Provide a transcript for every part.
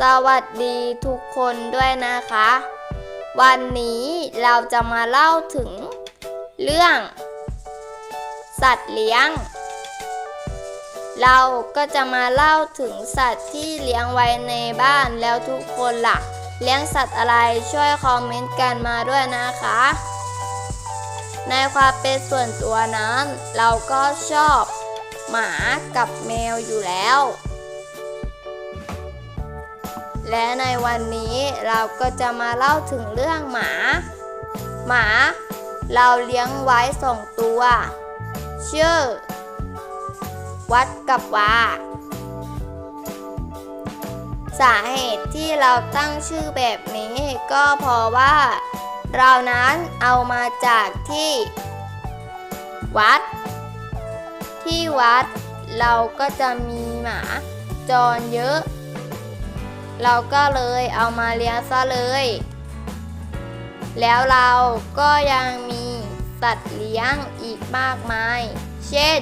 สวัสดีทุกคนด้วยนะคะ วันนี้เราจะมาเล่าถึง เรื่อง สัตว์เลี้ยง เราก็จะมาเล่าถึงสัตว์ที่เลี้ยงไว้ในบ้านแล้วทุกคนล่ะ เลี้ยงสัตว์อะไรช่วยคอมเมนต์กันมาด้วยนะคะ ในความเป็นส่วนตัวนั้น เราก็ชอบหมากับแมวอยู่แล้ว และในวันนี้เราก็จะมาเล่าถึงเรื่องหมา หมา เราเลี้ยงไว้สองตัว ชื่อ วัดกับวาสาเหตุที่เราตั้งชื่อแบบนี้ก็เพราะว่า เรานั้นเอามาจากที่ วัด ที่วัดเราก็จะมีหมาจรเยอะ เราก็เลยเอามาเลี้ยงซะเลย แล้วเราก็ยังมีสัตว์เลี้ยงอีกมากมาย เช่น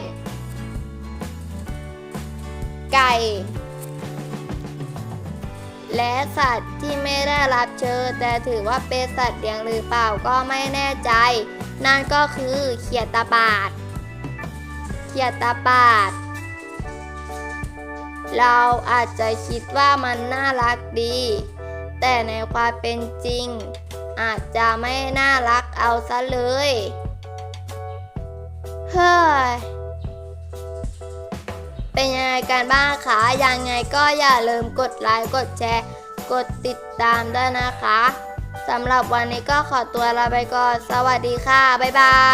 ไก่ และสัตว์ที่ไม่ได้รับเชิญแต่ถือว่าเป็นสัตว์เลี้ยงหรือเปล่าก็ไม่แน่ใจ นั่นก็คือเขียดตาบาดเขียดตาบาด เราอาจจะคิดว่ามันน่ารักดี แต่ในความเป็นจริง อาจจะไม่น่ารักเอาซะเลย เฮ้ย เป็นยังไงกันบ้างคะยังไงก็อย่าลืมกดไลค์กดแชร์ กดติดตามด้วยนะคะสำหรับวันนี้ก็ขอตัวลาไปก่อน สวัสดีค่ะ บ๊ายบาย